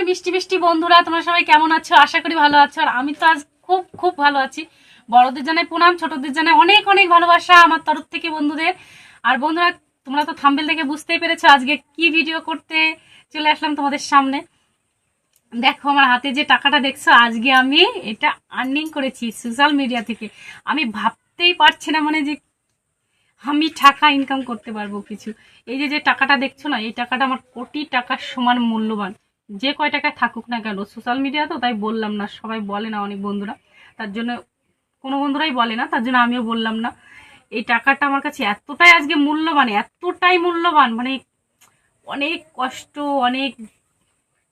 আমার মিষ্টি মিষ্টি বন্ধুরা, তোমরা সবাই কেমন আছো? আশা করি ভালো আছো। আর আমি তো আজ খুব খুব ভালো আছি। বড়দের জানাই প্রণাম, ছোটদের জানাই অনেক অনেক ভালোবাসা আমার তরফ থেকে বন্ধুদের। আর বন্ধুরা, তোমরা তো থাম্বেল থেকে বুঝতেই পেরেছ আজকে কি ভিডিও করতে চলে আসলাম তোমাদের সামনে। দেখো, আমার হাতে যে টাকাটা দেখছ, আজকে আমি এটা আর্নিং করেছি সোশ্যাল মিডিয়া থেকে। আমি ভাবতেই পারছি না মানে যে আমি টাকা ইনকাম করতে পারব কিছু। এই যে যে টাকাটা দেখছ না, এই টাকাটা আমার কোটি টাকার সমান মূল্যবান। যে কয় টাকায় থাকুক না কেন সোশ্যাল মিডিয়া তো তাই বললাম না, সবাই বলে না অনেক বন্ধুরা। তার জন্য কোনো বন্ধুরাই বলে না, তার জন্য আমিও বললাম না। এই টাকাটা আমার কাছে এতটাই আজকে মূল্যবান, এতটাই মূল্যবান মানে অনেক কষ্ট, অনেক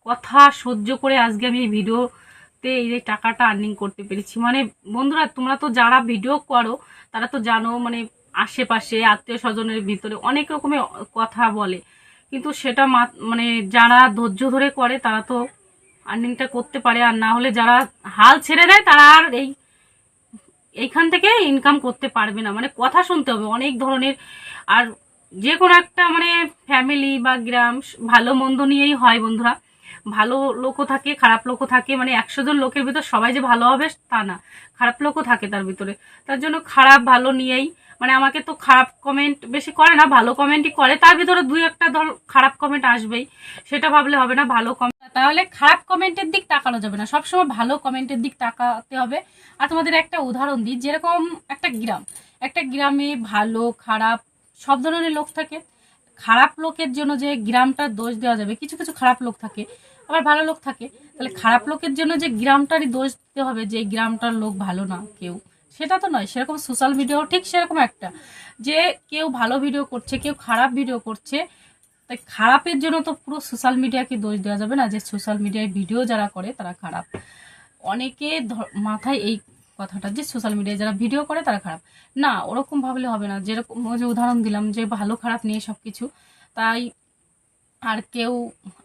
কথা সহ্য করে আজকে আমি এই ভিডিওতে এই যে টাকাটা আর্নিং করতে পেরেছি। মানে বন্ধুরা, তোমরা তো যারা ভিডিও করো, তারা তো জানো মানে আশেপাশে আত্মীয় স্বজনের ভিতরে অনেক রকমের কথা বলে। কিন্তু সেটা মানে যারা ধৈর্য ধরে করে, তারা তো আর্নিংটা করতে পারে। আর না হলে যারা হাল ছেড়ে দেয়, তারা আর এই, এইখান থেকে ইনকাম করতে পারবে না। মানে কথা শুনতে হবে, অনেক ধরনের। আর যে কোনো একটা মানে ফ্যামিলি বা গ্রাম, ভালো মন্দ নিয়েই হয় বন্ধুরা। ভালো লোকও থাকে, খারাপ লোকও থাকে। মানে একশো জন লোকের ভিতর সবাই যে ভালো হবে, তা না। খারাপ লোকও থাকে তার ভিতরে। তার জন্য খারাপ, ভালো নিয়েই মানে আমাকে তো খারাপ কমেন্ট বেশি করে না, ভালো কমেন্টই করে। তার ভিতরে দুই একটা ধর খারাপ কমেন্ট আসবেই। সেটা ভাবলে হবে না, ভালো কমেন্ট তাহলে খারাপ কমেন্টের দিক তাকানো যাবে না। সবসময় ভালো কমেন্টের দিক তাকাতে হবে। আর তোমাদের একটা উদাহরণ দিই, যেরকম একটা গ্রাম। একটা গ্রামে ভালো, খারাপ সব ধরনের লোক থাকে। খারাপ লোকের জন্য যে গ্রামটার দোষ দেওয়া যাবে, কিছু কিছু খারাপ লোক থাকে, আবার ভালো লোক থাকে। তাহলে খারাপ লোকের জন্য যে গ্রামটারই দোষ দিতে হবে যে গ্রামটার লোক ভালো না কেউ। সেটা তো নয়, সেরকম সোশ্যাল ভিডিও ঠিক সেরকম একটা। যে কেউ ভালো ভিডিও করছে, কেউ খারাপ ভিডিও করছে, তাই খারাপের জন্য তো পুরো সোশ্যাল মিডিয়াকে দোষ দেওয়া যাবে না, যে সোশ্যাল মিডিয়ায় ভিডিও যারা করে, তারা খারাপ। অনেকে মাথায় এই কথাটা, যে সোশ্যাল মিডিয়ায় যারা ভিডিও করে, তারা খারাপ। না, ওরকম ভাবলে হবে না। যেরকম যে উদাহরণ দিলাম, যে ভালো খারাপ নিয়ে সব কিছু তাই আর কেউ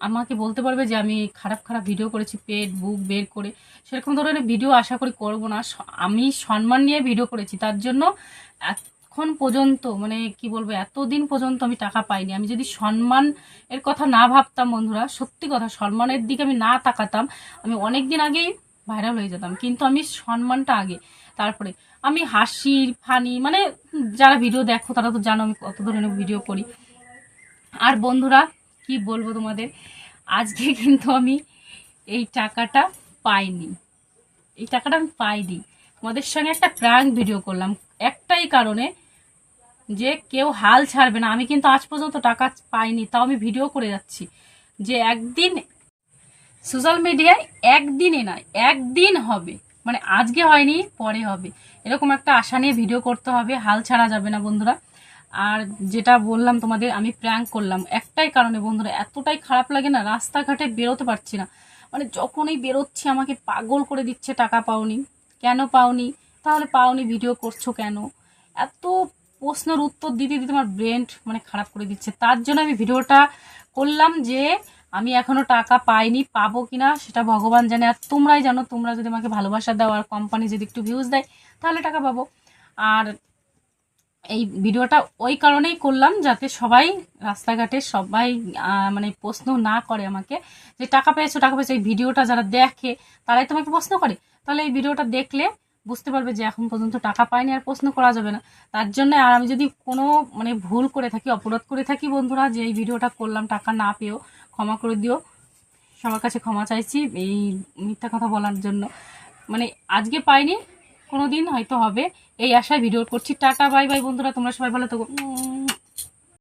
আমাকে বলতে পারবে যে আমি খারাপ খারাপ ভিডিও করেছি, পেট, বুক বের করে। সেরকম ধরনের ভিডিও আশা করি করব না। আমি সম্মান নিয়ে ভিডিও করেছি। তার জন্য এখন পর্যন্ত মানে কি বলব, এতদিন পর্যন্ত আমি টাকা পাইনি। আমি যদি সম্মান এর কথা না ভাবতাম বন্ধুরা, সত্যি কথা, সম্মানের দিকে আমি না তাকাতাম, আমি অনেক দিন আগেই ভাইরাল হয়ে যেতাম। কিন্তু আমি সম্মানটা আগে। তারপরে আমি হাসির ফানি মানে যারা ভিডিও দেখো, তারা তো জানো আমি কত ধরনের ভিডিও করি। আর বন্ধুরা কি বলব তোমাদের? আজকে কিন্তু আমি এই টাকাটা পাইনি। এই টাকাটা আমি পাইনি। তোমাদের সঙ্গে একটা প্রাঙ্ক ভিডিও করলাম। একটাই কারণে যে কেউ হাল ছাড়বে না। আমি কিন্তু আজ পর্যন্ত টাকা পাইনি, তাও আমি ভিডিও করে যাচ্ছি যে একদিন সোশ্যাল মিডিয়ায় একদিনে না, একদিন হবে। মানে আজকে হয়নি, পরে হবে। এরকম একটা আশা নিয়ে ভিডিও করতে হবে। হাল ছাড়া যাবে না বন্ধুরা। আর যেটা বললাম তোমাদের, আমি প্র্যাঙ্ক করলাম। একটাই কারণে বন্ধুরা, এতটাই খারাপ লাগে না, রাস্তাঘাটে বেরোতে পারছি না। মানে যখনই বেরোচ্ছি, আমাকে পাগল করে দিচ্ছে, টাকা পাওনি। কেন পাওনি? তাহলে পাওনি ভিডিও করছ কেন? এত প্রশ্নের উত্তর দিতে দিতে আমার ব্রেন মানে খারাপ করে দিচ্ছে। তার জন্য আমি ভিডিওটা করলাম যে, আমি এখনও টাকা পাইনি, পাবো কিনা সেটা ভগবান জানে। আর তোমরাই জানো, তোমরা যদি আমাকে ভালোবাসা দাও, আর কোম্পানি যদি একটু ভিউজ দেয়, তাহলে টাকা পাবো। আর এই ভিডিওটা ওই কারণেই করলাম যাতে সবাই রাস্তাঘাটে সবাই মানে প্রশ্ন না করে আমাকে যে টাকা পেয়েছ টাকা পেয়েছ, এই ভিডিওটা যারা দেখে তারাই তোমাকে প্রশ্ন করে। তাহলে এই ভিডিওটা দেখলে বুঝতে পারবে যে এখন পর্যন্ত টাকা পাইনি আর প্রশ্ন করা যাবে না। তার জন্য আর আমি যদি কোনো মানে ভুল করে থাকি অপরাধ করে থাকি বন্ধুরা যে এই ভিডিওটা করলাম, টাকা না পেয়েও ক্ষমা করে দিও। সবার কাছে ক্ষমা চাইছি এই মিথ্যা কথা বলার জন্য। মানে আজকে পাইনি কোনো দিন হয়তো হবে এই আশায় ভিডিও করছি টাটা বাই বাই বন্ধুরা, তোমরা সবাই ভালো থাকো।